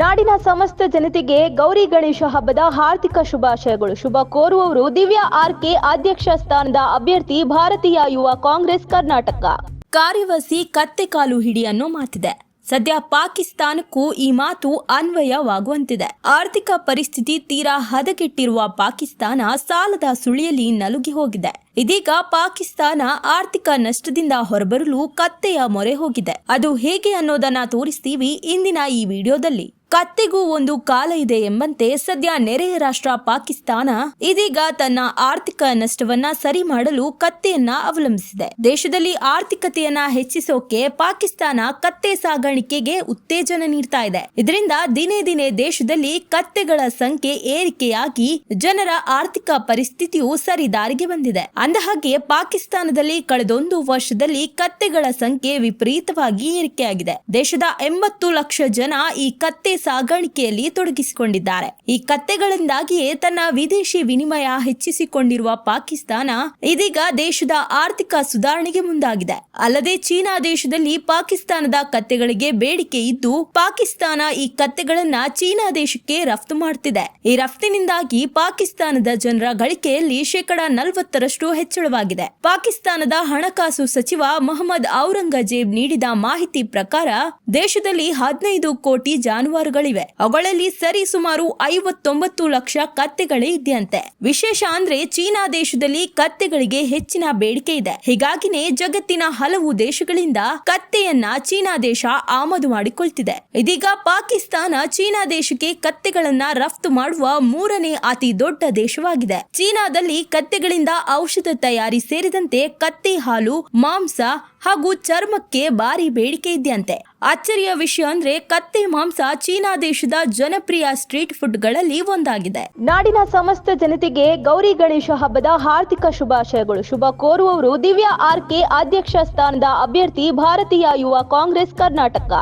ನಾಡಿನ ಸಮಸ್ತ ಜನತೆಗೆ ಗೌರಿ ಗಣೇಶ ಹಬ್ಬದ ಹಾರ್ದಿಕ ಶುಭಾಶಯಗಳು. ಶುಭ ಕೋರುವವರು ದಿವ್ಯಾ ಆರ್ಕೆ ಅಧ್ಯಕ್ಷ ಸ್ಥಾನದ ಅಭ್ಯರ್ಥಿ ಭಾರತೀಯ ಯುವ ಕಾಂಗ್ರೆಸ್ ಕರ್ನಾಟಕ. ಕಾರ್ಯವಸಿ ಕತ್ತೆ ಕಾಲು ಹಿಡಿ ಅನ್ನೋ ಮಾತಿದೆ. ಸದ್ಯ ಪಾಕಿಸ್ತಾನಕ್ಕೂ ಈ ಮಾತು ಅನ್ವಯವಾಗುವಂತಿದೆ. ಆರ್ಥಿಕ ಪರಿಸ್ಥಿತಿ ತೀರಾ ಹದಗೆಟ್ಟಿರುವ ಪಾಕಿಸ್ತಾನ ಸಾಲದ ಸುಳಿಯಲ್ಲಿ ನಲುಗಿ ಹೋಗಿದೆ. ಇದೀಗ ಪಾಕಿಸ್ತಾನ ಆರ್ಥಿಕ ನಷ್ಟದಿಂದ ಹೊರಬರಲು ಕತ್ತೆಯ ಮೊರೆ ಹೋಗಿದೆ. ಅದು ಹೇಗೆ ಅನ್ನೋದನ್ನ ತೋರಿಸ್ತೀವಿ ಇಂದಿನ ಈ ವಿಡಿಯೋದಲ್ಲಿ. ಕತ್ತೆಗೂ ಒಂದು ಕಾಲ ಇದೆ ಎಂಬಂತೆ ಸದ್ಯ ನೆರೆಯ ರಾಷ್ಟ್ರ ಪಾಕಿಸ್ತಾನ ಇದೀಗ ತನ್ನ ಆರ್ಥಿಕ ನಷ್ಟವನ್ನ ಸರಿ ಮಾಡಲು ಕತ್ತೆಯನ್ನ ಅವಲಂಬಿಸಿದೆ. ದೇಶದಲ್ಲಿ ಆರ್ಥಿಕತೆಯನ್ನ ಹೆಚ್ಚಿಸೋಕೆ ಪಾಕಿಸ್ತಾನ ಕತ್ತೆ ಸಾಗಾಣಿಕೆಗೆ ಉತ್ತೇಜನ ನೀಡ್ತಾ ಇದೆ. ಇದರಿಂದ ದಿನೇ ದಿನೇ ದೇಶದಲ್ಲಿ ಕತ್ತೆಗಳ ಸಂಖ್ಯೆ ಏರಿಕೆಯಾಗಿ ಜನರ ಆರ್ಥಿಕ ಪರಿಸ್ಥಿತಿಯು ಸರಿ ದಾರಿಗೆ ಬಂದಿದೆ ಅಂದಹಾಗೆ ಪಾಕಿಸ್ತಾನದಲ್ಲಿ ಕಳೆದೊಂದು ವರ್ಷದಲ್ಲಿ ಕತ್ತೆಗಳ ಸಂಖ್ಯೆ ವಿಪರೀತವಾಗಿ ಏರಿಕೆಯಾಗಿದೆ. ದೇಶದ ಎಂಬತ್ತು ಲಕ್ಷ ಜನ ಈ ಕತ್ತೆ ಸಾಗಾಣಿಕೆಯಲ್ಲಿ ತೊಡಗಿಸಿಕೊಂಡಿದ್ದಾರೆ. ಈ ಕತ್ತೆಗಳಿಂದಾಗಿಯೇ ತನ್ನ ವಿದೇಶಿ ವಿನಿಮಯ ಹೆಚ್ಚಿಸಿಕೊಂಡಿರುವ ಪಾಕಿಸ್ತಾನ ಇದೀಗ ದೇಶದ ಆರ್ಥಿಕ ಸುಧಾರಣೆಗೆ ಮುಂದಾಗಿದೆ. ಅಲ್ಲದೆ ಚೀನಾ ದೇಶದಲ್ಲಿ ಪಾಕಿಸ್ತಾನದ ಕತ್ತೆಗಳಿಗೆ ಬೇಡಿಕೆ ಇದ್ದು, ಪಾಕಿಸ್ತಾನ ಈ ಕತ್ತೆಗಳನ್ನ ಚೀನಾ ದೇಶಕ್ಕೆ ರಫ್ತು ಮಾಡುತ್ತಿದೆ ಈ ರಫ್ತಿನಿಂದಾಗಿ ಪಾಕಿಸ್ತಾನದ ಜನರ ಗಳಿಕೆಯಲ್ಲಿ ಶೇಕಡ ನಲವತ್ತರಷ್ಟು ಹೆಚ್ಚಳವಾಗಿದೆ. ಪಾಕಿಸ್ತಾನದ ಹಣಕಾಸು ಸಚಿವ ಮೊಹಮ್ಮದ್ ಔರಂಗಜೇಬ್ ನೀಡಿದ ಮಾಹಿತಿ ಪ್ರಕಾರ, ದೇಶದಲ್ಲಿ ಹದಿನೈದು ಕೋಟಿ ಜಾನುವಾರುಗಳಿವೆ ಅವುಗಳಲ್ಲಿ ಸರಿ ಸುಮಾರು ಐವತ್ತೊಂಬತ್ತು ಲಕ್ಷ ಕತ್ತೆಗಳೇ ಇದೆಯಂತೆ. ವಿಶೇಷ ಅಂದ್ರೆ ಚೀನಾ ದೇಶದಲ್ಲಿ ಕತ್ತೆಗಳಿಗೆ ಹೆಚ್ಚಿನ ಬೇಡಿಕೆ ಇದೆ. ಹೀಗಾಗಿನೇ ಜಗತ್ತಿನ ಹಲವು ದೇಶಗಳಿಂದ ಕತ್ತೆಯನ್ನ ಚೀನಾ ದೇಶ ಆಮದು ಮಾಡಿಕೊಳ್ತಿದೆ. ಇದೀಗ ಪಾಕಿಸ್ತಾನ ಚೀನಾ ದೇಶಕ್ಕೆ ಕತ್ತೆಗಳನ್ನ ರಫ್ತು ಮಾಡುವ ಮೂರನೇ ಅತಿ ದೊಡ್ಡ ದೇಶವಾಗಿದೆ. ಚೀನಾದಲ್ಲಿ ಕತ್ತೆಗಳಿಂದ ಔಷಧ ತಯಾರಿ ಸೇರಿದಂತೆ ಕತ್ತೆ ಹಾಲು, ಮಾಂಸ ಹಾಗೂ ಚರ್ಮಕ್ಕೆ ಭಾರಿ ಬೇಡಿಕೆ ಇದೆಯಂತೆ. ಅಚ್ಚರಿಯ ವಿಷಯ ಅಂದ್ರೆ ಕತ್ತೆ ಮಾಂಸ ಚೀನಾ ದೇಶದ ಜನಪ್ರಿಯ ಸ್ಟ್ರೀಟ್ ಫುಡ್ಗಳಲ್ಲಿ ಒಂದಾಗಿದೆ. ನಾಡಿನ ಸಮಸ್ತ ಜನತೆಗೆ ಗೌರಿ ಗಣೇಶ ಹಬ್ಬದ ಹಾರ್ದಿಕ ಶುಭಾಶಯಗಳು. ಶುಭ ಕೋರುವವರು ದಿವ್ಯಾ ಆರ್ಕೆ ಅಧ್ಯಕ್ಷ ಸ್ಥಾನದ ಅಭ್ಯರ್ಥಿ ಭಾರತೀಯ ಯುವ ಕಾಂಗ್ರೆಸ್ ಕರ್ನಾಟಕ.